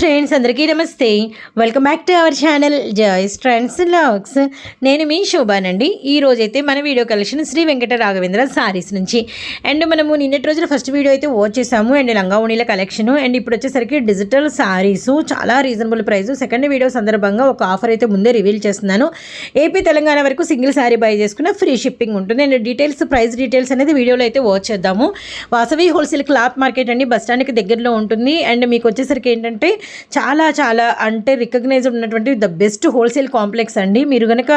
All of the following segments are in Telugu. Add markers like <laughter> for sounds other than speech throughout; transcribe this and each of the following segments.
ఫ్రెండ్స్ అందరికీ నమస్తే. Welcome back to our channel joy's trends vlogs నేను మీ శోభానండి. ఈ రోజైతే మన video collection Sri Venkata Raghavendra sarees నుంచి. అండ్ మనము నిన్నటి రోజున ఫస్ట్ వీడియో అయితే వాచ్ చేసాము అండ్ లంగా ఉణీల కలెక్షన్ అండ్ ఇప్పుడు వచ్చేసరికి డిజిటల్ సారీస్ చాలా రీజనబుల్ ప్రైస్ సెకండ్ వీడియో సందర్భంగా ఒక ఆఫర్ అయితే ముందే రివీల్ చేస్తున్నాను. ఏపీ తెలంగాణ వరకు సింగిల్ సారీ బై చేసుకున్న ఫ్రీ షిప్పింగ్ ఉంటుంది. అండ్ డీటెయిల్స్ ప్రైస్ డీటెయిల్స్ అనేది వీడియోలో అయితే వాచ్ చేద్దాము. వాసవి హోల్సేల్ క్లాత్ మార్కెట్ అండి. బస్ స్టాండ్కి దగ్గరలో ఉంటుంది. అండ్ మీకు వచ్చేసరికి ఏంటంటే చాలా చాలా అంటే రికగ్నైజ్డ్ ఉన్నటువంటి ద బెస్ట్ హోల్సేల్ కాంప్లెక్స్ అండి. మీరు కనుక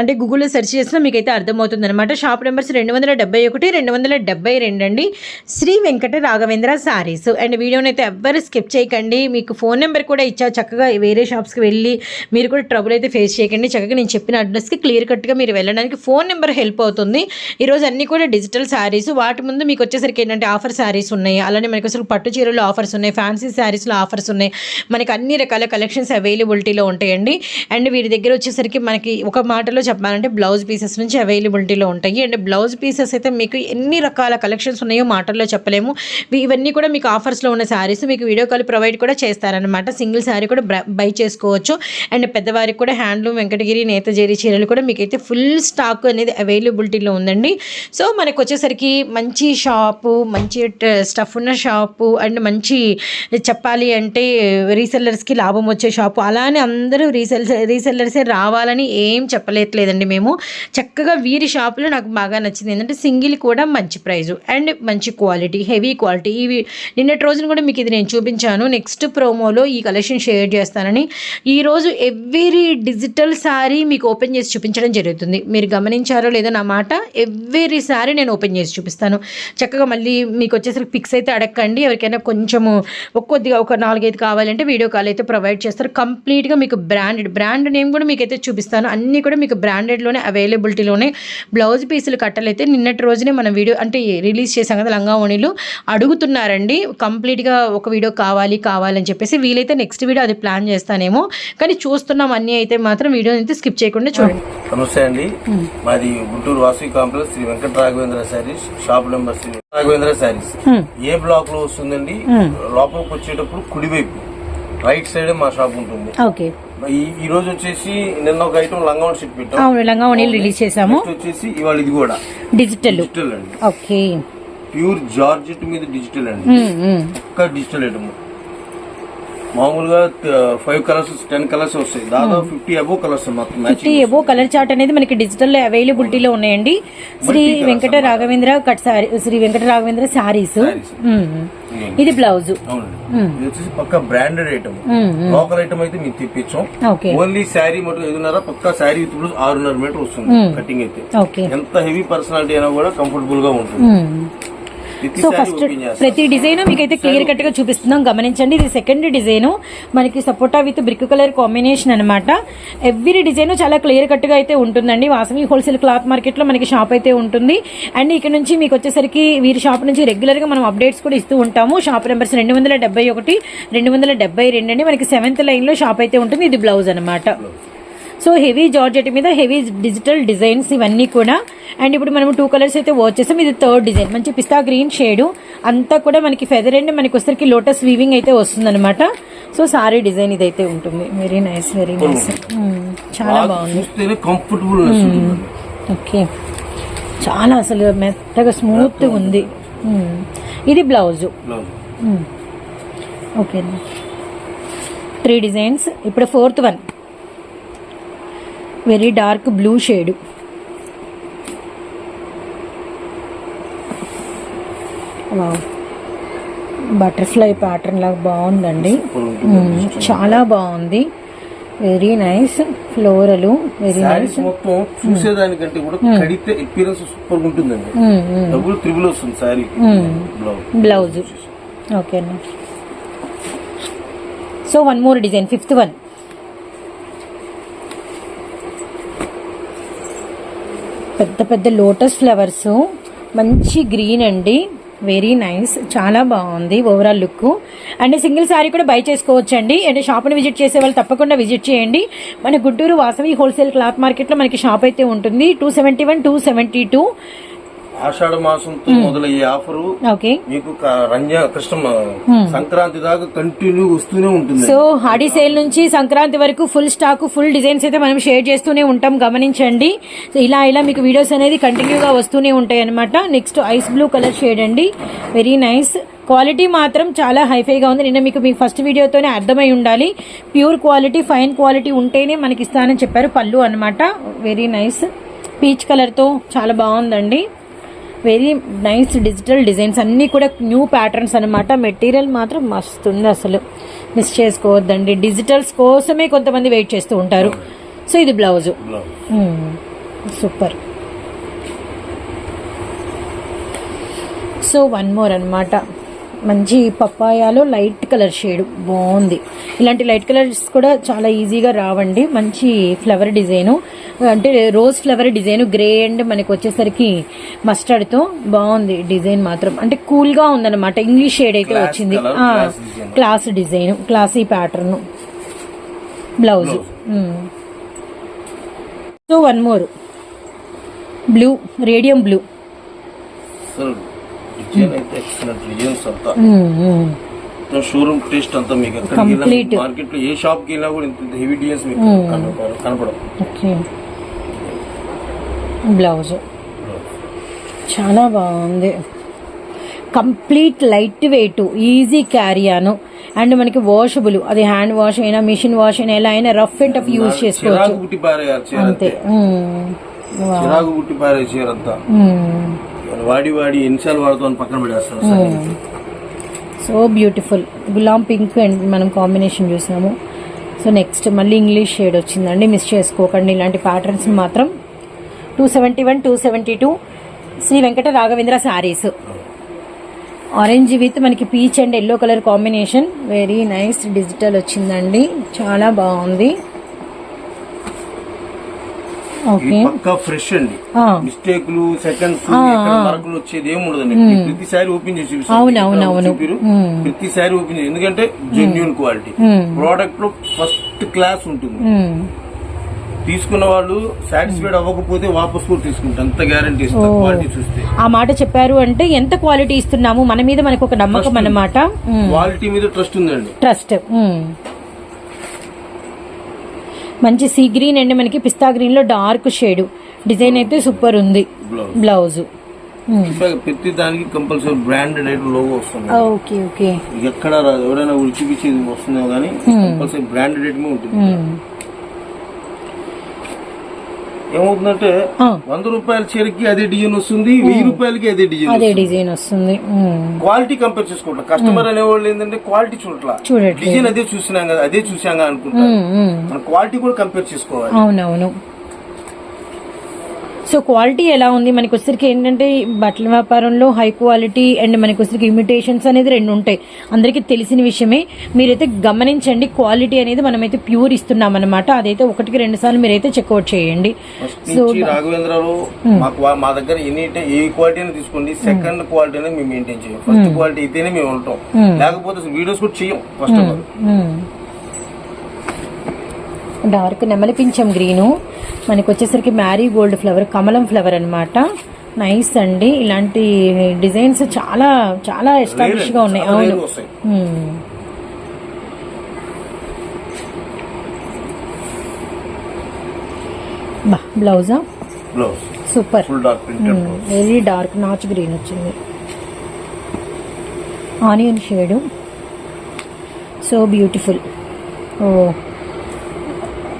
అంటే గూగుల్లో సెర్చ్ చేసినా మీకు అయితే అర్థమవుతుంది అనమాట షాప్ నెంబర్స్ రెండు వందల డెబ్బై ఒకటి రెండు వందల డెబ్బై రెండు అండి. శ్రీ వెంకట రాఘవేంద్ర సారీస్ అండ్ వీడియోని అయితే ఎవ్వరు స్కిప్ చేయకండి. మీకు ఫోన్ నెంబర్ కూడా ఇచ్చా. చక్కగా వేరే షాప్స్కి వెళ్ళి మీరు కూడా ట్రబుల్ అయితే ఫేస్ చేయకండి. చక్కగా నేను చెప్పిన అడ్రస్కి క్లియర్ కట్గా మీరు వెళ్ళడానికి ఫోన్ నెంబర్ హెల్ప్ అవుతుంది. ఈరోజు అన్నీ కూడా డిజిటల్ శారీస్ వాటి ముందు మీకు వచ్చేసరికి ఏంటంటే ఆఫర్ శారీస్ ఉన్నాయి. అలానే మనకి అసలు పట్టు చీరలు ఆఫర్స్ ఉన్నాయి. ఫ్యాన్సీ శారీస్లో ఆఫర్స్ ఉన్నాయి. మనకి అన్ని రకాల కలెక్షన్స్ అవైలబిలిటీలో ఉంటాయండి. అండ్ వీరి దగ్గర వచ్చేసరికి మనకి ఒక మాటలో చెప్పాలంటే బ్లౌజ్ పీసెస్ నుంచి అవైలబిలిటీలో ఉంటాయి. అండ్ బ్లౌజ్ పీసెస్ అయితే మీకు ఎన్ని రకాల కలెక్షన్స్ ఉన్నాయో మాటల్లో చెప్పలేము. ఇవన్నీ కూడా మీకు ఆఫర్స్లో ఉన్న శారీస్ మీకు వీడియో కాల్ ప్రొవైడ్ కూడా చేస్తారనమాట సింగిల్ శారీ కూడా బై చేసుకోవచ్చు. అండ్ పెద్దవారికి కూడా హ్యాండ్లూమ్ వెంకటగిరి నేతజేరి చీరలు కూడా మీకైతే ఫుల్ స్టాక్ అనేది అవైలబిలిటీలో ఉందండి. సో మనకు వచ్చేసరికి మంచి షాపు మంచి స్టఫ్ ఉన్న షాపు అండ్ మంచి చెప్పాలి అంటే రీసెల్లర్స్కి లాభం వచ్చే షాపు. అలానే అందరూ రీసెల్ రీసెల్లర్సే రావాలని ఏం చెప్పలేట్లేదండి మేము. చక్కగా వీరి షాపులో నాకు బాగా నచ్చింది. ఏంటంటే సింగిల్ కూడా మంచి ప్రైజు. అండ్ మంచి క్వాలిటీ హెవీ క్వాలిటీ. ఇవి నిన్నటి రోజున కూడా మీకు ఇది నేను చూపించాను. నెక్స్ట్ ప్రోమోలో ఈ కలెక్షన్ షేర్ చేస్తానని. ఈరోజు ఎవ్రీ డిజిటల్ సారీ మీకు ఓపెన్ చేసి చూపించడం జరుగుతుంది. మీరు గమనించారో లేదో నా మాట ఎవ్రీ సారీ నేను ఓపెన్ చేసి చూపిస్తాను. చక్కగా మళ్ళీ మీకు వచ్చేసరికి పిక్స్ అయితే అడగండి ఎవరికైనా కొంచెము ఒక్కొద్దిగా ఒక నాలుగైదు కావాలంటే వీడియో కాల్ అయితే ప్రొవైడ్ చేస్తారు. కంప్లీట్గా మీకు బ్రాండెడ్ బ్రాండ్ నేమ్ కూడా మీకు అయితే చూపిస్తాను. అన్నీ కూడా మీకు బ్రాండెడ్లోనే అవైలబిలిటీలోనే బ్లౌజ్ పీసులు కట్టలైతే నిన్నటి రోజునే మనం వీడియో అంటే రిలీజ్ చేసాం కదా లంగా ఓణీలు. అడుగుతున్నారండి. కంప్లీట్గా ఒక వీడియో కావాలి కావాలని చెప్పేసి వీలైతే నెక్స్ట్ వీడియో అది ప్లాన్ చేస్తానేమో. కానీ చూస్తున్నాం అన్నీ అయితే మాత్రం వీడియో అయితే స్కిప్ చేయకుండా చూడండి. నమస్తే అండి. మాది Guntur Vasavi complex Sri Venkata Raghavendra sarees shop number Sri Raghavendra sarees A బ్లాక్లో వస్తుందండి? లోపలికి వచ్చేటప్పుడు కుడివైపు. రైట్ సైడ్ మా షాప్ ఉంటుంది. ఓకే ఈ రోజు వచ్చేసి నిన్న ఒక ఐటమ్ లంగావన్ షీట్ పెట్టాం. అవును లంగా ఓణీలు రిలీజ్ చేసాము వచ్చేసి ఇవాళ ఇది కూడా. డిజిటల్ డిజిటల్ అండి. ఓకే ప్యూర్ జార్జెట్ మీద డిజిటల్ అండి. ఒక్క డిజిటల్ ఐటమ్ మామూలుగా ఫైవ్ కలర్స్ టెన్ కలర్స్ వస్తాయి. దాదాపు fifty above colours fifty above colour chart అనేది మనకి డిజిటల్ అవైలబిలిటీలో ఉన్నాయండి. Sri Venkata Raghavendra cut saree Sri Venkata Raghavendra sarees ఇది బ్లౌజ్ అవునండి. ఇది వచ్చేసి పక్క బ్రాండెడ్ ఐటమ్ లోకల్ ఐటమ్ అయితే మీకు తెప్పించాం. ఓన్లీ శారీ మటుకు ఐదున్నర పక్క శారీ బ్లౌజ్ ఆరున్నర మీటర్ వస్తుంది. కటింగ్ అయితే. ఎంత హెవీ పర్సనాలిటీ అయినా కూడా కంఫర్టబుల్గా ఉంటుంది. సో ఫస్ట్ ప్రతి డిజైన్ మీకైతే క్లియర్ కట్గా చూపిస్తున్నాం. గమనించండి ఇది సెకండ్ డిజైన్ మనకి సపోటా విత్ బ్రిక్ కలర్ కాంబినేషన్ అనమాట ఎవ్రీ డిజైన్ చాలా క్లియర్ కట్గా అయితే ఉంటుందండి. వాసవి హోల్సేల్ క్లాత్ మార్కెట్లో మనకి షాప్ అయితే ఉంటుంది. అండ్ ఇక్కడ నుంచి మీకు వచ్చేసరికి వీరి షాప్ నుంచి రెగ్యులర్గా మనం అప్డేట్స్ కూడా ఇస్తూ ఉంటాము. షాప్ నెంబర్స్ రెండు వందల డెబ్బై ఒకటి రెండు వందల డెబ్బై రెండు అండి. మనకి సెవెంత్ లైన్లో షాప్ అయితే ఉంటుంది. ఇది బ్లౌజ్ అనమాట సో హెవీ జార్జెట్ మీద హెవీ డిజిటల్ డిజైన్స్ ఇవన్నీ కూడా. అండ్ ఇప్పుడు మనం టూ కలర్స్ అయితే వాచ్ చేస్తాం ఇది థర్డ్ డిజైన్ మంచి పిస్తా గ్రీన్ షేడ్ అంతా కూడా మనకి ఫెదర్ అండ్ మనకి వచ్చరికి లోటస్ వీవింగ్ అయితే వస్తుందన్నమాట. సో సారీ డిజైన్ ఇదైతే ఉంటుంది. వెరీ నైస్ వెరీ నైస్ చాలా బాగా బాగుంది. కంఫర్టబుల్ ఓకే చాలా అసలు మెత్తగా స్మూత్ ఉంది. మ్మ్. ఇది బ్లౌజ్ ఓకే త్రీ డిజైన్స్ ఇప్పుడు fourth one very dark blue shade. Butterfly pattern లాగా బాగుందండి. చాలా బాగుంది. Very nice. Floral very nice. మొత్తం చూసేదానికంటే కూడా కడితే ఎక్స్పీరియన్స్ సూపర్ ఉంటుందండి డబ్బులు త్రిబుల్ వస్తుంది బ్లౌజ్ బ్లౌజ్ ఓకేనా so one more design fifth one పెద్ద పెద్ద లోటస్ ఫ్లవర్స్. మంచి గ్రీన్ అండి. వెరీ నైస్ చాలా బాగుంది overall look and single saree కూడా బై చేసుకోవచ్చు అండి అండ్ షాప్ని విజిట్ చేసే వాళ్ళు తప్పకుండా విజిట్ చేయండి. మన గుంటూరు వాసవి హోల్సేల్ క్లాత్ మార్కెట్లో మనకి షాప్ అయితే ఉంటుంది. Two seventy one two seventy two Ashadha మాసంతో మొదలయ్యే ఆఫరు ఓకే. మీకు కృష్ణ సంక్రాంతి దాకా కంటిన్యూ వస్తూనే ఉంటుంది. సో హాడీ సేల్ నుంచి సంక్రాంతి వరకు ఫుల్ స్టాక్ ఫుల్ డిజైన్స్ అయితే మనం షేర్ చేస్తూనే ఉంటాం. గమనించండి. సో ఇలా ఇలా మీకు వీడియోస్ అనేది కంటిన్యూగా వస్తూనే ఉంటాయి అనమాట next ice blue colour shade అండి. Very nice. క్వాలిటీ మాత్రం చాలా హైఫైగా ఉంది. నిన్న మీకు మీ ఫస్ట్ వీడియోతోనే అర్థమై ఉండాలి. ప్యూర్ క్వాలిటీ ఫైన్ క్వాలిటీ ఉంటేనే మనకి ఇస్తానని చెప్పారు పళ్ళు అనమాట వెరీ నైస్. పీచ్ కలర్తో చాలా బాగుందండి. వెరీ నైస్ డిజిటల్ డిజైన్స్ అన్నీ కూడా న్యూ ప్యాటర్న్స్ అనమాట మెటీరియల్ మాత్రం మస్తు ఉంది అసలు. మిస్ చేసుకోవద్దండి. డిజిటల్స్ కోసమే కొంతమంది వెయిట్ చేస్తూ ఉంటారు. సో ఇది blouse. Super. So one more అన్నమాట. మంచి పప్పాయాలో లైట్ కలర్ షేడ్. బాగుంది. ఇలాంటి లైట్ కలర్స్ కూడా చాలా ఈజీగా రావండి. మంచి ఫ్లవర్ డిజైను. అంటే rose flower design grey and మనకి వచ్చేసరికి మస్టర్డ్తో బాగుంది డిజైన్ మాత్రం. అంటే కూల్గా ఉందన్నమాట. ఇంగ్లీష్ షేడ్ అయితే వచ్చింది. Class design classy pattern blouse. So one more. Blue radium blue. Excellent అంతా షోరూమ్ టేస్ట్ అంతా మీకు Complete. మార్కెట్లో ఏ షాప్కి వెళ్ళినా కూడా ఇంత హెవీ డిజైన్స్ మీకు కనపడ- కనపడవు. బ్లౌజ్. చాలా బాగుంది. కంప్లీట్ లైట్ వెయిట్ ఈజీ క్యారియాను అండ్ మనకి వాషబుల్ అది హ్యాండ్ వాష్ అయినా మిషన్ వాష్ అయినా ఎలా అయినా రఫ్ అండ్ టఫ్ యూజ్ చేసుకోవచ్చు. అంతే. చిరాకు వాడి వాడి ఎన్నిసార్లు వాడుతూ పక్కన పెడేస్తాను సో బ్యూటిఫుల్ గులాం పింక్ అండ్ మనం కాంబినేషన్ చూసాము సో నెక్స్ట్ మళ్ళీ ఇంగ్లీష్ షేడ్ వచ్చిందండి. మిస్ చేసుకోకండి. ఇలాంటి ప్యాటర్న్స్ మాత్రం two seventy one two seventy two Sri Venkata Raghavendra sarees orange with మనకి peach and yellow colour combination very nice digital వచ్చిందండి. చాలా బాగుంది. ఇది ఓకే పక్కా ఫ్రెష్ అండి. మిస్టేక్లు సెకండ్స్ మరకలు వచ్చేది ఏమి ఉండదండి ప్రతిసారి ఓపెన్ చేసి. చూపిరు. ప్రతిసారి ఓపెన్ చేసి ఎందుకంటే జెన్యున్ క్వాలిటీ ప్రోడక్ట్లో ఫస్ట్ క్లాస్ ఉంటుంది. మ్మ్. తీసుకున్న వాళ్ళు సాటిస్ఫైడ్ అవ్వకపోతే వాపస్ కూడా తీసుకుంటారు. అంత గ్యారంటీ ఇస్తారు క్వాలిటీ చూస్తే. ఆ మాట చెప్పారు అంటే ఎంత క్వాలిటీ ఇస్తున్నాము? మన మీద మనకు ఒక నమ్మకం అన్నమాట. క్వాలిటీ మీద ట్రస్ట్ ఉందండి. ట్రస్ట్ మంచి సీ గ్రీన్ అండి మనకి పిస్తా గ్రీన్లో డార్క్ షేడ్. డిజైన్ అయితే సూపర్ ఉంది. బ్లౌజ్ ప్రతి దానికి కంపల్సరీ బ్రాండెడ్ అయితే లోగో వస్తుంది. Okay okay. ఎక్కడ ఎవరైనా ఉడిచిపిచ్చి వస్తుందో కానీ కంపల్సరీ బ్రాండెడ్ ఐటమే ఉంటుంది. ఏమవుతుందంటే వంద రూపాయల చీరకి అదే డిజైన్ వస్తుంది వెయ్యి రూపాయలకి అదే డిజైన్ అదే డిజైన్ వస్తుంది. క్వాలిటీ కంపేర్ చేసుకుంటాం కస్టమర్ అనేవాళ్ళు ఏంటంటే క్వాలిటీ చూడట్లా. డిజైన్ అదే చూసినాం కదా అదే చూసాం అనుకుంటాం క్వాలిటీ కూడా కంపేర్ చేసుకోవాలి. అవునవును. సో క్వాలిటీ ఎలా ఉంది? మనకి వచ్చరికి ఏంటంటే బట్టల వ్యాపారంలో హై క్వాలిటీ అండ్ మనకి వచ్చరికి ఇమిటేషన్స్ అనేది రెండు ఉంటాయి. అందరికీ తెలిసిన విషయమే. మీరైతే గమనించండి క్వాలిటీ అనేది మనమైతే ప్యూర్ ఇస్తున్నాం అనమాట అదైతే ఒకటికి రెండు సార్లు మీరైతే చెక్అవుట్ చేయండి. ఫస్ట్ నుంచి రాఘవేంద్రలో మాకు వా- మా దగ్గర ఎనీ ఏ క్వాలిటీ తీసుకోండి. సెకండ్ క్వాలిటీ అనేది మేము మెయింటైన్ చేయం. ఫస్ట్ క్వాలిటీ అయితేనే మేము ఉంటాం. లేకపోతే అసలు వీడియోస్ కూడా చేయం ఫస్ట్ ఆఫ్ ఆల్ డార్క్ నెమలి పింఛం గ్రీను. మనకి వచ్చేసరికి మ్యారీ గోల్డ్ ఫ్లవర్ కమలం ఫ్లవర్ అన్నమాట. నైస్ అండి. ఇలాంటి డిజైన్స్ చాలా చాలా ఎస్టాబ్లిష్గా ఉన్నాయి. అవును. బ్లౌజా? సూపర్. వెరీ డార్క్ నాచ్ గ్రీన్ వచ్చింది. Onion shade. So beautiful. Oh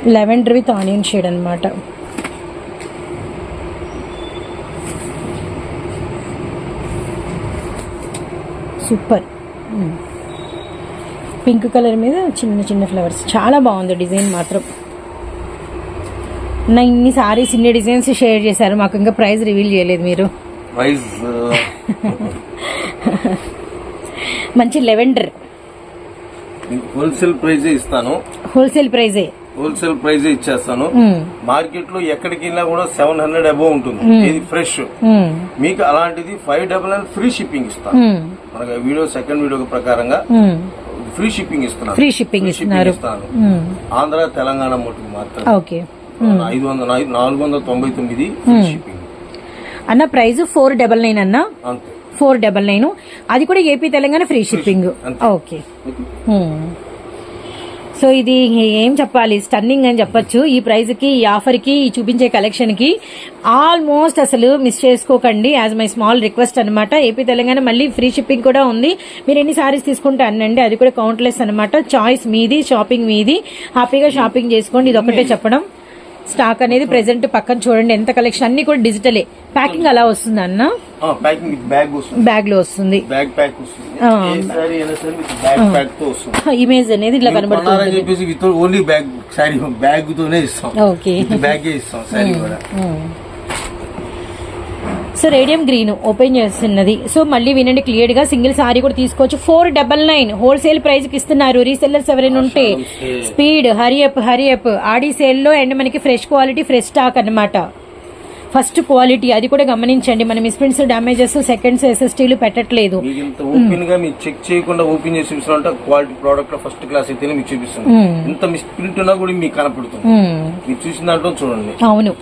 lavender with onion shade అనమాట సూపర్. పింక్ కలర్ మీద చిన్న చిన్న ఫ్లవర్స్. చాలా బాగుంది డిజైన్ మాత్రం. నా ఇన్ని సారీస్ ఇన్ని డిజైన్స్ షేర్ చేశారు. మాకు ఇంకా ప్రైస్ రివీల్ చేయలేదు మీరు. ప్రైస్ <laughs> మంచి లెవెండర్. హోల్సేల్ ప్రైజే ఇస్తాను. హోల్సేల్ ప్రైజే. హోల్సేల్ ప్రైజే ఇచ్చేస్తాను. మార్కెట్లో ఎక్కడికి వెళ్ళినా కూడా సెవెన్ హండ్రెడ్ అబోవ్ ఉంటుంది. ఇది ఫ్రెష్. మీకు అలాంటిది five double nine free shipping ఇస్తాను మనకి వీడియో సెకండ్ వీడియో ప్రకారంగా ఫ్రీ షిప్పింగ్ ఇస్తున్నాను. ఫ్రీ షిప్పింగ్ ఇస్తాను. ఆంధ్ర తెలంగాణ మటుకు మాత్రం ఓకే. ఐదు వందల నాలుగు వందల తొంభై తొమ్మిది షిప్పింగ్. అన్న ప్రైస్ ఫోర్ డబల్ నైన్ అన్న? Four double nine. అది కూడా AP Telangana free shipping. Okay. So ఇది ఏం చెప్పాలి? స్టన్నింగ్ అని చెప్పొచ్చు. ఈ ప్రైజ్కి ఈ ఆఫర్కి ఈ చూపించే కలెక్షన్కి ఆల్మోస్ట్ అసలు మిస్ చేసుకోకండి. యాజ్ మై స్మాల్ రిక్వెస్ట్ అనమాట ఏపీ తెలంగాణ మళ్ళీ ఫ్రీ షిప్పింగ్ కూడా ఉంది. మీరు ఎన్ని సారీస్ తీసుకుంటే అనండి అది కూడా కౌంట్లెస్ అనమాట చాయిస్ మీది షాపింగ్ మీది. హ్యాపీగా షాపింగ్ చేసుకోండి. ఇది ఒకటే చెప్పడం. స్టాక్ అనేది ప్రెసెంట్ పక్కన చూడండి ఎంత కలెక్షన్ అన్ని కూడా డిజిటలే ప్యాకింగ్ అలా వస్తుంది అన్న? ప్యాకింగ్ బ్యాగ్లో వస్తుంది. బ్యాగ్ ప్యాక్ ఇమేజ్ అనేది ఇట్లా కనబడుతుంది. ఓన్లీ బ్యాగ్ సారీ బ్యాగ్ తోనే ఇస్తాం. ఓకే విత్ బ్యాగ్ ఇస్తాం సారీ కూడా. సో రేడియం గ్రీన్ ఓపెన్ చేస్తున్నది. సో మళ్ళీ వినండి క్లియర్గా సింగిల్ సారీ కూడా తీసుకోవచ్చు. ఫోర్ డబల్ నైన్ హోల్సేల్ ప్రైస్కి ఇస్తున్నారు. రీసెల్లర్స్ ఎవరైనా ఉంటే స్పీడ్ హరియప్ హరియప్ ఆడి సేల్లో అండ్ మనకి ఫ్రెష్ క్వాలిటీ ఫ్రెష్ స్టాక్ అన్నమాట. ఫస్ట్ క్వాలిటీ అది కూడా గమనించండి. మనం మిస్ప్రింట్స్ డామేజెస్ సెకండ్స్ ఎస్ఎస్టీలు పెట్టట్లేదు. ఓపెన్గా మీరు చెక్ చేయకుండా ఓపెన్ చేసి చూపిస్తున్నా క్వాలిటీ ప్రోడక్ట్ ఫస్ట్ క్లాస్ అయితేనే మీకు చూపిస్తుంది మ్మ్. ఇంత మిస్ ప్రింట్ ఉన్నా కూడా మీకు కనపడుతుంది. మ్మ్. మీరు చూసిన దాంట్లో చూడండి. అవును.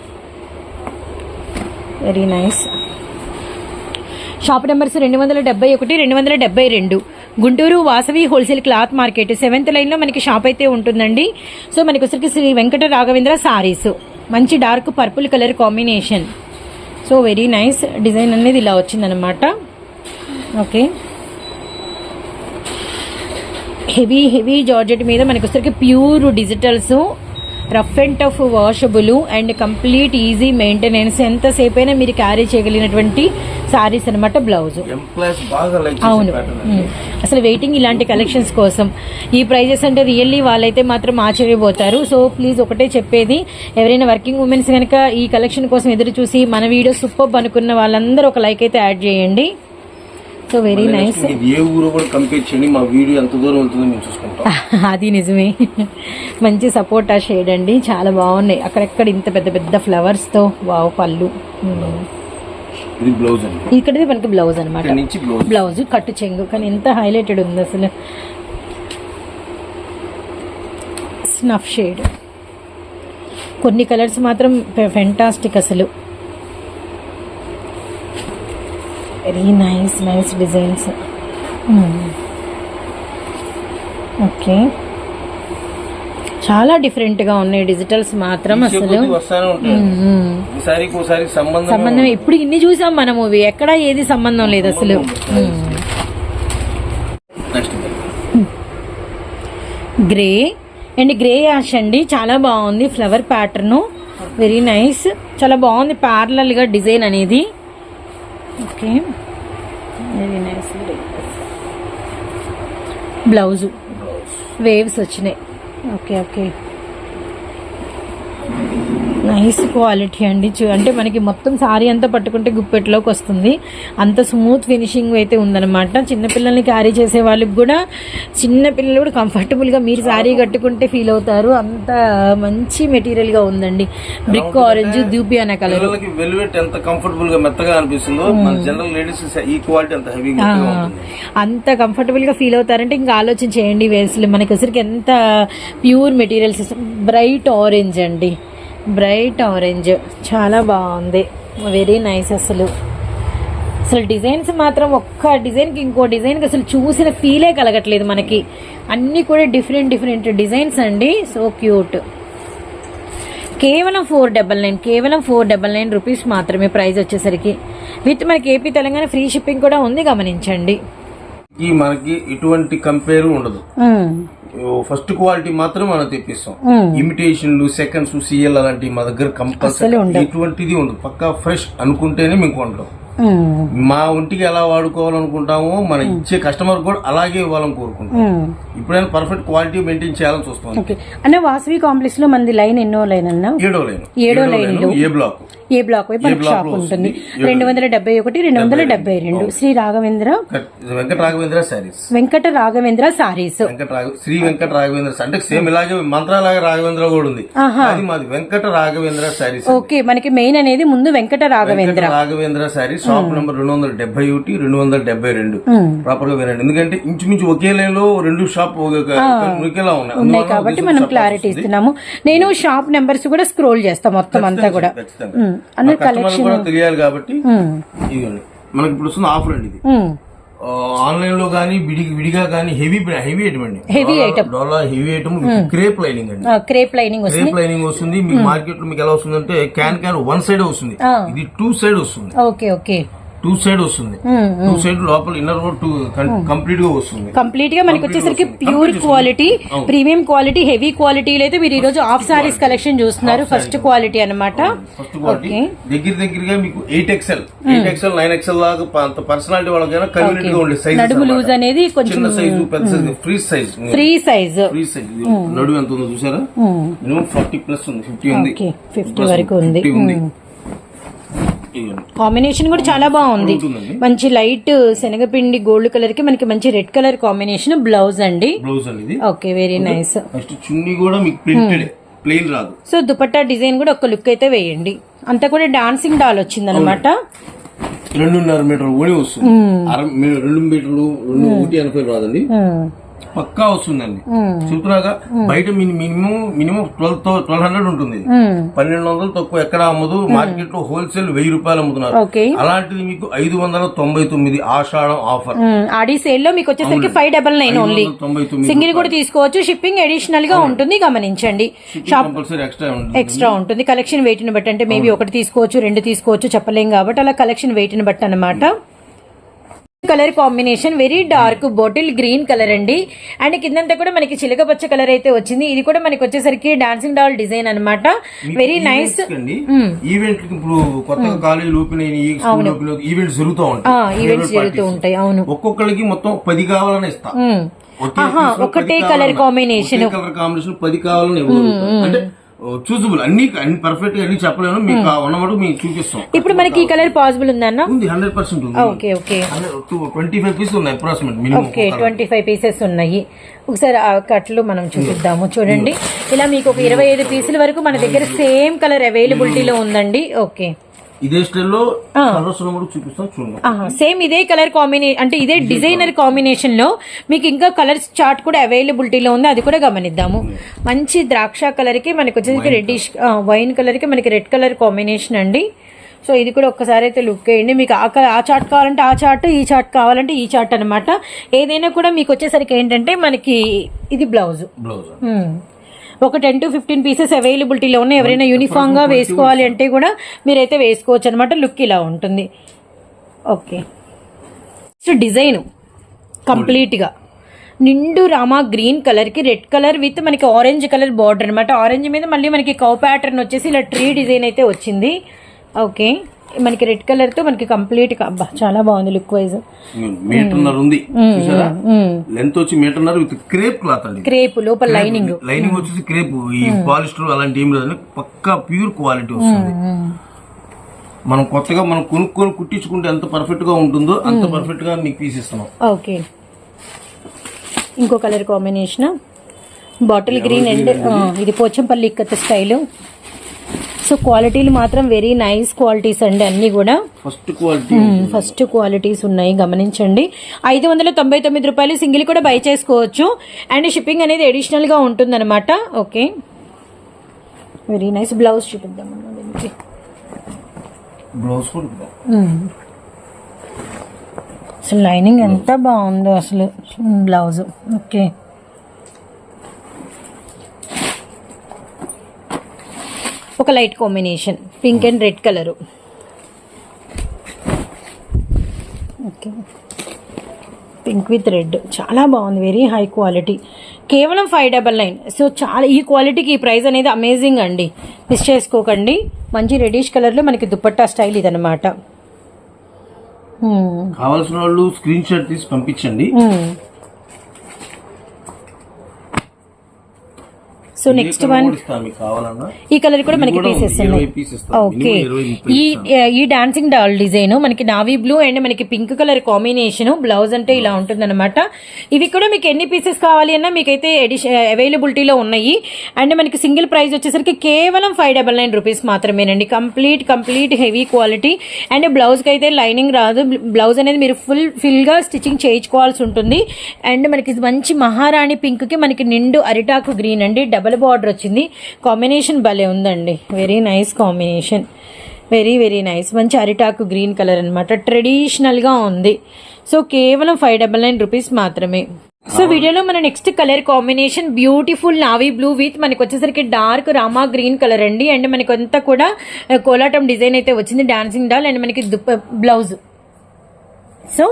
Very nice. షాప్ నెంబర్స్ రెండు వందల డెబ్బై ఒకటి రెండు వందల డెబ్బై రెండు. Guntur Vasavi wholesale cloth market seventh లైన్లో మనకి షాప్ అయితే ఉంటుందండి. సో మనకి వచ్చరికి శ్రీ వెంకట రాఘవేంద్ర సారీస్. మంచి dark purple colour combination. So very nice design అనేది ఇలా వచ్చిందనమాట ఓకే. హెవీ హెవీ జార్జెట్ మీద మనకి వచ్చరికి pure digitals. Rough and tough washable and complete easy maintenance ఎంతసేపు అయినా మీరు క్యారీ చేయగలిగినటువంటి సారీస్ అనమాట బ్లౌజ్ అవును. అసలు వెయిటింగ్ ఇలాంటి కలెక్షన్స్ కోసం. ఈ ప్రైజెస్ అంటే రియల్లీ వాళ్ళైతే మాత్రం ఆశ్చర్యపోతారు. సో ప్లీజ్ ఒకటే చెప్పేది. ఎవరైనా వర్కింగ్ ఉమెన్స్ కనుక ఈ కలెక్షన్ కోసం ఎదురు చూసి మన వీడియో సూపర్ అనుకున్న వాళ్ళందరూ ఒక లైక్ అయితే యాడ్ చేయండి. సో వెరీ నైస్ ఏ ఊరు కూడా కంపేర్ చేయండి. మా వీడియో ఎంత దూరం ఉంటుందో మేము చూసుకుంటాం. <laughs> అది నిజమే. మంచి సపోర్ట్ ఆ షేడ్ అండి. చాలా బాగున్నాయి. అక్కడెక్కడ ఇంత పెద్ద పెద్ద ఫ్లవర్స్తో వావ్ పళ్ళు. ఉమ్. ఇది బ్లౌజ్ అండి. ఇక్కడది మనకి బ్లౌజ్ అనమాట ఇక్కడ బ్లౌజ్ కట్టు చెంగు. కానీ ఎంత హైలైటెడ్ ఉంది అసలు. స్నఫ్ షేడ్ కొన్ని కలర్స్ మాత్రం ఫెంటాస్టిక్ అసలు. Very nice nice designs okay చాలా డిఫరెంట్గా ఉన్నాయి డిజిటల్స్ మాత్రం అసలు. ఈసారికి ఒకసారి సంబంధం ఇప్పుడు ఇన్ని చూసాం మన మూవీ ఎక్కడా ఏది సంబంధం లేదు అసలు. గ్రే అండ్ గ్రే యాష్ అండి. చాలా బాగుంది. ఫ్లవర్ ప్యాటర్న్ వెరీ నైస్ చాలా బాగుంది. ప్యారలల్గా డిజైన్ అనేది. Okay very nice blouse waves వచ్చినాయి ఓకే ఓకే నైస్ క్వాలిటీ అండి. చూ- అంటే మనకి మొత్తం సారీ అంతా పట్టుకుంటే గుప్పెట్లోకి వస్తుంది. అంత స్మూత్ ఫినిషింగ్ అయితే ఉందన్నమాట. చిన్నపిల్లల్ని క్యారీ చేసే వాళ్ళకి కూడా చిన్న పిల్లలు కూడా కంఫర్టబుల్గా మీరు సారీ కట్టుకుంటే ఫీల్ అవుతారు. అంత మంచి మెటీరియల్గా ఉందండి. బ్రిక్ ఆరెంజ్ దూపి అనే కలర్. వెల్వెట్ ఎంత కంఫర్టబుల్గా మెత్తగా అనిపిస్తుందో మన జనరల్ లేడీస్ ఈ క్వాలిటీ అంత హెవీగా ఉంటుంది. అంత కంఫర్టబుల్గా ఫీల్ అవుతారంటే ఇంకా ఆలోచన చేయండి వేసులు. మనకి వచ్చరికి ఎంత ప్యూర్ మెటీరియల్స్ బ్రైట్ ఆరెంజ్ అండి. Bright orange. చాలా బాగుంది. వెరీ నైస్ అసలు. అసలు డిజైన్స్ మాత్రం ఒక్క డిజైన్కి ఇంకో డిజైన్కి అసలు చూసిన ఫీలే కలగట్లేదు మనకి. అన్నీ కూడా డిఫరెంట్ డిఫరెంట్ డిజైన్స్ అండి. సో క్యూట్ కేవలం ఫోర్ డబల్ నైన్ కేవలం ఫోర్ డబల్ నైన్ రూపీస్ మాత్రమే ప్రైస్ వచ్చేసరికి. విత్ మనకి ఏపీ తెలంగాణ ఫ్రీ షిప్పింగ్ కూడా ఉంది గమనించండి. ఈ మనకి ఎటువంటి కంపేర్ ఉండదు. ఫస్ట్ క్వాలిటీ మాత్రం మనం తెప్పిస్తాం. ఇమిటేషన్లు సెకండ్స్ సిఎల్ అలాంటివి మా దగ్గర కంపల్సరీ ఎటువంటిది ఉండదు. పక్కా ఫ్రెష్ అనుకుంటేనే మేము కొంటాం. మా ఒంటికి ఎలా వాడుకోవాలనుకుంటామో మన ఇచ్చే కస్టమర్ కూడా అలాగే ఇవ్వాలని కోరుకుంటాం. ఇప్పుడైనా పర్ఫెక్ట్ క్వాలిటీ మెయింటైన్ చేయాలని చూస్తాం ఓకే. అన్న వాసవి కాంప్లెక్స్లో మంది లైన్ ఎన్నో లైన్ అన్న? ఏడో లైన్ ఏడో లైన్లో. ఏ బ్లాక్ ఏ బ్లాక్ వైపు షాప్ ఉంటుంది? రెండు వందల డెబ్బై ఒకటి రెండు వందల డెబ్బై రెండు. శ్రీ రాఘవేంద్ర? వెంకట రాఘవేంద్ర శారీస్. వెంకట రాఘవేంద్ర సారీస్ శ్రీ వెంకట రాఘవేంద్ర అంటే సేమ్ ఇలాగే మంత్రాలాగా రాఘవేంద్ర కూడా ఉంది. అది మాది వెంకట రాఘవేంద్ర శారీస్ ఓకే మనకి మెయిన్ అనేది ముందు Venkata Raghavendra. Raghavendra sarees. Shop number రెండు వందల డెబ్బై ఒకటి రెండు వందల డెబ్బై రెండు. ప్రాపర్గా వినండి. ఎందుకంటే ఇంచుమించు ఒకే లైన్లో రెండు షాప్ ఒకేలా ఉన్నాయి. కాబట్టి మనం క్లారిటీ. ఇస్తున్నాము. నేను షాప్ నెంబర్స్ కూడా స్క్రోల్ చేస్తాం మొత్తం అంతా కూడా. అందరు తెలియాలి కాబట్టి మనకి ఇప్పుడు వస్తుంది ఆఫర్ అండి ఇది. ఆన్లైన్లో గానీ విడి విడిగా గానీ హెవీ హెవీ ఐటమ్ అండి. Heavy dollar heavy item crepe lining అండి. క్రేప్ లైనింగ్ వస్తుంది. క్రేప్ లైనింగ్ వస్తుంది. మీకు మార్కెట్లో మీకు ఎలా వస్తుంది అంటే క్యాన్ క్యాన్ వన్ సైడ్ వస్తుంది. ఇది టూ సైడ్ వస్తుంది. Okay okay. టూ సైడ్ వస్తుంది. టూ సైడ్ లోపల ఇన్నర్ టూ కంప్లీట్గా వస్తుంది. కంప్లీట్గా మనకి వచ్చేసరికి pure quality premium quality heavy క్వాలిటీలో అయితే మీరు ఈ రోజు ఆఫ్ సారీస్ కలెక్షన్ చూస్తున్నారు. ఫస్ట్ క్వాలిటీ అన్నమాట. ఫస్ట్ క్వాలిటీ దగ్గర దగ్గరగా మీకు eight XL eight XL nine XL లాగా పర్సనాలిటీ వాళ్ళకైనా కన్వీనియంట్గా ఉండే సైజ్ నడుము లూజ్ అనేది కొంచెం సైజు పెద్ద size free size free size free size నడుము ఎంత ఉందో చూసారా? మినిమం ఫార్టీ ప్లస్ ఉంది ఫిఫ్టీ ఉంది. ఫిఫ్టీ వరకు ఉంది. 50 ఉంది. ఇదిగోండి. కాంబినేషన్ కూడా చాలా బాగుంది. మంచి లైట్ శనగపిండి గోల్డ్ కలర్కి మనకి మంచి రెడ్ కలర్ కాంబినేషన్ బ్లౌజ్ అండి. బ్లౌజ్ అండి okay very nice next chunni కూడా మీకు ప్రింటెడ్ ప్లెయిన్ రాదు. సో దుపట్టా డిజైన్ కూడా ఒక లుక్ అయితే వేయండి. అంతా కూడా డాన్సింగ్ డాల్ వచ్చింది అనమాట రెండున్నర మీటర్ ఓడి వస్తుంది. మీ- రెండు మీటర్లు రెండు ఒకటి ఎనభై రాదండి. పక్కా వస్తుందండి. చెప్తున్నాగా బయట minimum minimum twelve twelve hundred ఉంటుంది. పన్నెండు వందలు తక్కువ ఎక్కడ అమ్మదు. మార్కెట్లో హోల్సేల్ వెయ్యి రూపాయలు అమ్ముతున్నారు. ఓకే. అలాంటిది మీకు ఐదు వందల తొంభై తొమ్మిది ఆషాఢం ఆఫర్. ఆడి సేల్లో మీకు వచ్చేసరికి ఫైవ్ డబల్ నైన్ ఓన్లీ. తొంభై తొమ్మిది సింగిల్ కూడా తీసుకోవచ్చు. షిప్పింగ్ అడిషనల్గా ఉంటుంది గమనించండి. షాప్ ఎక్స్ట్రా ఉంటుంది. కలెక్షన్ వెయిట్ని బట్టి అంటే మేబీ ఒకటి తీసుకోవచ్చు రెండు తీసుకోవచ్చు చెప్పలేం కాబట్టి అలా కలెక్షన్ వెయిట్ని బట్టి అనమాట colour combination very dark bottle green colour అండి. అండ్ కిందంతా కూడా మనకి చిలక పచ్చ కలర్ అయితే వచ్చింది. ఇది కూడా మనకి వచ్చేసరికి డాన్సింగ్ డాల్ డిజైన్ అన్నమాట. వెరీ నైస్ ఈవెంట్ ఇప్పుడు కొత్తగా కాలేజీలు ఓపెన్ ఈవెంట్స్ జరుగుతూ ఉంటాయి. ఈవెంట్స్ జరుగుతూ ఉంటాయి అవును. ఒక్కొక్కరికి మొత్తం పది కావాలని ఇస్తా. లో ఒకటే కలర్. కాంబినేషన్ కలర్ కాంబినేషన్ పది కావాలని ఇవ్వగలుగుతాం. అంటే చూజబుల్ అన్ని అన్ని పర్ఫెక్ట్గా అన్ని చెప్పలేను. మీకు కా- ఉన్నమాట మీకు చూపిస్తాం. ఇప్పుడు మనకి ఈ కలర్ పాసిబుల్ ఉందన్న ఉంది హండ్రెడ్ పర్సెంట్ ఉంది. Okay okay. Twenty five piece ఉన్నాయి approximate minimum okay twenty five pieces ఉన్నాయి. ఒకసారి ఆ కట్లు మనం చూపిద్దాము చూడండి. ఇలా మీకు ఒక ఇరవై ఐదు పీసుల వరకు మన దగ్గర సేమ్ కలర్ అవైలబిలిటీలో ఉందండి. ఓకే. ఇదే స్టైల్లో చూపిస్తాం చూడండి. సేమ్ ఇదే కలర్ కాంబినేషన్ అంటే ఇదే డిజైనర్ కాంబినేషన్లో మీకు ఇంకా కలర్స్ చార్ట్ కూడా అవైలబిలిటీలో ఉంది అది కూడా గమనిద్దాము. మంచి ద్రాక్ష కలర్కి మనకి వచ్చేసి రెడ్డిష్ వైన్ కలర్కి మనకి రెడ్ కలర్ కాంబినేషన్ అండి. సో ఇది కూడా ఒక్కసారి అయితే లుక్ వేయండి. మీకు ఆ ఆ చార్ట్ కావాలంటే ఆ చార్ట్ ఈ చార్ట్ కావాలంటే ఈ చార్ట్ అనమాట ఏదైనా కూడా మీకు వచ్చేసరికి ఏంటంటే మనకి ఇది బ్లౌజ్. బ్లౌజ్? ఒక టెన్ టు ఫిఫ్టీన్ పీసెస్ అవైలబిలిటీలో ఉన్నాయి. ఎవరైనా యూనిఫామ్గా వేసుకోవాలి అంటే కూడా మీరైతే వేసుకోవచ్చు అనమాట లుక్ ఇలా ఉంటుంది. ఓకే సో డిజైన్ కంప్లీట్గా. నిండు రామా గ్రీన్ కలర్కి రెడ్ కలర్ విత్ మనకి ఆరెంజ్ కలర్ బార్డర్ అనమాట ఆరెంజ్ మీద మళ్ళీ మనకి కౌ ప్యాటర్న్ వచ్చేసి ఇలా ట్రీ డిజైన్ అయితే వచ్చింది. ఓకే మనకి రెడ్ కలర్తో మనకి కంప్లీట్ అబ్బా చాలా బాగుంది లుక్ వైజ్. మీటర్నర్ ఉంది. లెంత్ వచ్చి మీటర్నర్ విత్ క్రేప్ క్లాత్ అండి. క్రేప్ లోపల లైనింగ్. లైనింగ్ వచ్చేసి క్రేప్. ఈ పాలిస్టర్ అలాంటి ఏం లేదండి. పక్కా ప్యూర్ క్వాలిటీ వస్తుంది. మనం కొత్తగా మనం కొనుక్కొని కుట్టించుకుంటే ఎంత పర్ఫెక్ట్గా ఉంటుందో అంత పర్ఫెక్ట్గా మీకు తీసిస్తున్నాం. ఓకే. ఇంకో colour combination. Bottle green and ఇది పోచంపల్లి ఇక్కత స్టైల్. సో క్వాలిటీలు మాత్రం వెరీ నైస్ క్వాలిటీస్ అండి అన్ని కూడా. ఫస్ట్ క్వాలిటీ ఫస్ట్ క్వాలిటీస్ ఉన్నాయి గమనించండి. ఐదు వందల తొంభై తొమ్మిది రూపాయలు సింగిల్ కూడా బై చేసుకోవచ్చు. అండ్ షిప్పింగ్ అనేది అడిషనల్గా ఉంటుందన్నమాట. ఓకే. వెరీ నైస్ బ్లౌజ్ చూపిద్దాం దీనికి. బ్లౌజ్ అసలు లైనింగ్ ఎంత బాగుందో అసలు. బ్లౌజ్. ఓకే. ఒక light combination pink and red colour. Okay. Pink with red. చాలా బాగుంది వెరీ హై క్వాలిటీ. కేవలం ఫైవ్ డబల్ నైన్. సో చాలా ఈ క్వాలిటీకి ఈ ప్రైస్ అనేది అమేజింగ్ అండి. మిస్ చేసుకోకండి. మంచి రెడిష్ కలర్లో మనకి దుపట్టా స్టైల్ ఇదనమాట. కావాల్సిన వాళ్ళు స్క్రీన్ షాట్ తీసి పంపించండి. సో నెక్స్ట్ వన్ ఈ కలర్ కూడా మనకి పీసెస్. ఉన్నాయి. ఓకే ఈ ఈ డాన్సింగ్ డాల్ డిజైన్ మనకి నావీ బ్లూ అండ్ మనకి పింక్ కలర్ కాంబినేషన్ బ్లౌజ్ అంటే ఇలా ఉంటుందన్నమాట. ఇవి కూడా మీకు ఎన్ని పీసెస్ కావాలి అన్నా మీకైతే ఎడిషన్ అవైలబిలిటీలో ఉన్నాయి. అండ్ మనకి సింగిల్ ప్రైస్ వచ్చేసరికి కేవలం ఫైవ్ డబల్ నైన్ రూపీస్ మాత్రమేనండి. Complete complete heavy quality and బ్లౌజ్కి అయితే లైనింగ్ రాదు. బ్లౌజ్ అనేది మీరు ఫుల్ ఫిల్గా స్టిచ్చింగ్ చేయించుకోవాల్సి ఉంటుంది. అండ్ మనకి మంచి మహారాణి పింక్కి మనకి నిండు అరిటాకు గ్రీన్ అండి. డబల్ బార్డర్ వచ్చింది. కాంబినేషన్ భలే ఉందండి. Very nice combination very very nice మంచి అరిటాకు గ్రీన్ కలర్ అనమాట ట్రెడిషనల్గా ఉంది. సో కేవలం ఫైవ్ డబల్ నైన్ రూపీస్ మాత్రమే. సో వీడియోలో మన next colour combination beautiful navy blue with మనకి వచ్చేసరికి డార్క్ రామా గ్రీన్ కలర్ అండి. అండ్ మనకి అంతా కూడా కోలాటం డిజైన్ అయితే వచ్చింది. డాన్సింగ్ డాల్ అండ్ మనకి దుప్ప బ్లౌజ్ సో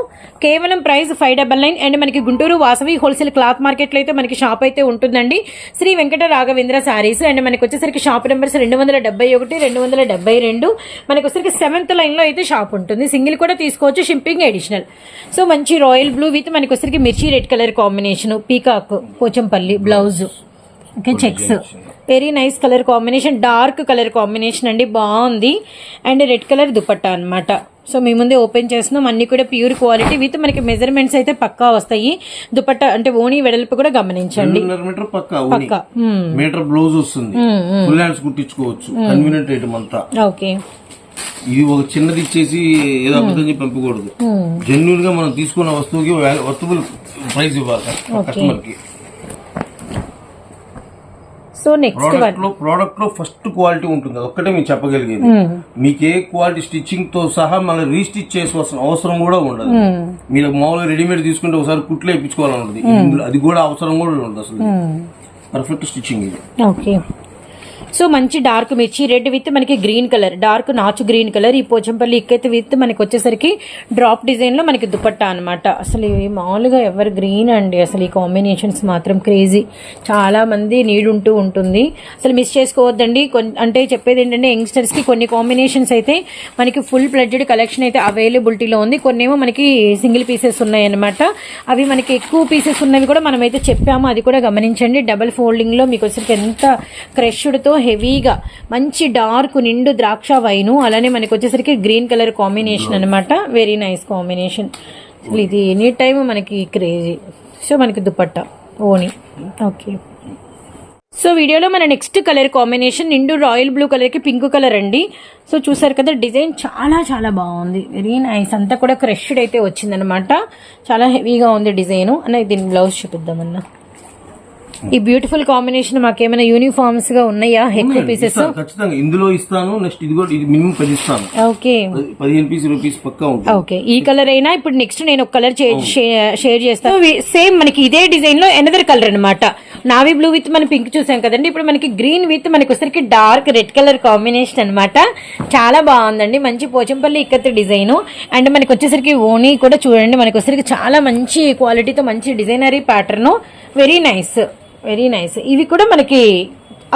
కేవలం price five double nine and మనకి గుంటూరు వాసవి హోల్సేల్ క్లాత్ మార్కెట్లో అయితే మనకి షాప్ అయితే ఉంటుందండి. శ్రీ వెంకట రాఘవేంద్ర శారీస్ అండ్ మనకి వచ్చేసరికి షాప్ నెంబర్స్ రెండు వందల డెబ్బై ఒకటి రెండు వందల డెబ్బై రెండు మనకి వచ్చేసరికి సెవెంత్ లైన్లో అయితే షాప్ ఉంటుంది. సింగిల్ కూడా తీసుకోవచ్చు షింపింగ్ అడిషనల్ సో మంచి రాయల్ బ్లూ విత్ మనకి వచ్చేసరికి mirchi red colour combination peacock Pochampally blouse okay checks very nice colour combination dark colour combination అండి బాగుంది. అండ్ రెడ్ కలర్ దుపట్టా అన్నమాట. సో మీ ముందే ఓపెన్ చేస్తున్నాం. అన్ని కూడా ప్యూర్ క్వాలిటీ విత్ మనకి మెజర్మెంట్స్ అయితే పక్కా వస్తాయి. దుపట్టా అంటే ఓణి వెడల్పు కూడా గమనించండి. పక్క. మీటర్ బ్లౌజ్ వస్తుంది. ఫుల్ హ్యాండ్స్ కుట్టించుకోవచ్చు. కన్వీనియంట్ ఐటమ్ అంతా. ఓకే ఇది ఒక చిన్నది ఇచ్చేసి ఏదో అబద్ధం చెప్పి పంపకూడదు. జెన్యున్గా మనం తీసుకున్న వస్తువుకి వర్తబుల్ ప్రైస్ ఇవ్వాలి. కస్టమర్కి. సో నెక్స్ట్ వన్ ప్రోడక్ట్లో ప్రోడక్ట్లో ఫస్ట్ క్వాలిటీ ఉంటుంది. అది ఒక్కటే మీకు చెప్పగలిగేది మీకు ఏ క్వాలిటీ స్టిచ్చింగ్తో సహా మళ్ళీ రీస్టిచ్ చేసుకోవాల్సిన అవసరం కూడా ఉండదు. మీరు మామూలుగా రెడీమేడ్ తీసుకుంటే ఒకసారి కుట్లు వేయించుకోవాలని ఉంటుంది ఇందులో అది కూడా అవసరం కూడా ఉండదు అసలు. పర్ఫెక్ట్ స్టిచ్చింగ్ ఇది. ఓకే సో మంచి డార్క్ మిర్చి రెడ్ విత్ మనకి గ్రీన్ కలర్ డార్క్ నాచు గ్రీన్ కలర్. ఈ పోచంపల్లి ఇక్కైతే విత్ మనకి వచ్చేసరికి డ్రాప్ డిజైన్లో మనకి దుపట్టా అనమాట అసలు మామూలుగా ఎవరు గ్రీన్ అండి. అసలు ఈ కాంబినేషన్స్ మాత్రం క్రేజీ. చాలా మంది నీడ్ ఉంటూ ఉంటుంది. అసలు మిస్ చేసుకోవద్దండి. కొన్- అంటే చెప్పేది ఏంటంటే యంగ్స్టర్స్కి కొన్ని కాంబినేషన్స్ అయితే మనకి ఫుల్ ప్లెడ్జెడ్ కలెక్షన్ అయితే అవైలబిలిటీలో ఉంది. కొన్ని ఏమో మనకి సింగిల్ పీసెస్ ఉన్నాయి అనమాట అవి మనకి ఎక్కువ పీసెస్ ఉన్నవి కూడా మనమైతే చెప్పాము. అది కూడా గమనించండి. డబల్ ఫోల్డింగ్లో మీకు వచ్చరికి ఎంత క్రష్డ్తో హెవీగా మంచి డార్క్ నిండు ద్రాక్ష వైను అలానే మనకి వచ్చేసరికి గ్రీన్ కలర్ కాంబినేషన్ అన్నమాట. వెరీ నైస్ కాంబినేషన్ అసలు ఇది ఎనీ టైం మనకి క్రేజీ సో మనకి దుపట్టా. ఓని. ఓకే సో వీడియోలో మన నెక్స్ట్ కలర్ కాంబినేషన్ నిండు రాయల్ బ్లూ కలర్కి పింక్ కలర్ అండి. సో చూసారు కదా డిజైన్ చాలా చాలా బాగుంది. వెరీ నైస్ అంతా కూడా క్రష్డ్ అయితే వచ్చిందనమాట చాలా హెవీగా ఉంది డిజైన్ అన్న దీని బ్లౌజ్ చూపిద్దామన్నా. ఈ బ్యూటిఫుల్ కాంబినేషన్ మాకేమైనా యూనిఫామ్స్గా ఉన్నాయా ఎక్కువ పీసెస్? ఖచ్చితంగా. ఇందులో ఇస్తాను నెక్స్ట్ ఇది కూడా ఇది మినిమం పది ఇస్తాను. ఓకే. పది- పదిహేను పీస్ రూపీస్ పక్కా ఉంటుంది. ఓకే. ఈ కలర్ అయినా ఇప్పుడు నెక్స్ట్ నేను ఒక కలర్ షేర్ చేస్తాను సేమ్ మనకి ఇదే డిజైన్లో ఎనదర్ కలర్ అన్నమాట. నావీ బ్లూ విత్ మన పింక్ చూసాం కదండి. ఇప్పుడు మనకి గ్రీన్ విత్ మనకి వచ్చరికి డార్క్ రెడ్ కలర్ కాంబినేషన్ అన్నమాట. చాలా బాగుందండి. మంచి పోచంపల్లి ఇక్కత్ డిజైన్. అండ్ మనకి వచ్చేసరికి ఓనీ కూడా చూడండి. మనకి వచ్చరికి చాలా మంచి క్వాలిటీతో మంచి designery pattern very nice very nice ఇవి కూడా మనకి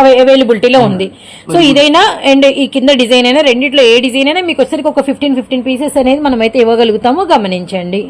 అవైలబిలిటీలో ఉంది. సో ఇదైనా అండ్ ఈ కింద డిజైన్ అయినా రెండిట్లో ఏ డిజైన్ అయినా మీకు వచ్చరికి ఒక ఫిఫ్టీన్ ఫిఫ్టీన్ పీసెస్ అనేది మనం అయితే ఇవ్వగలుగుతామో. గమనించండి.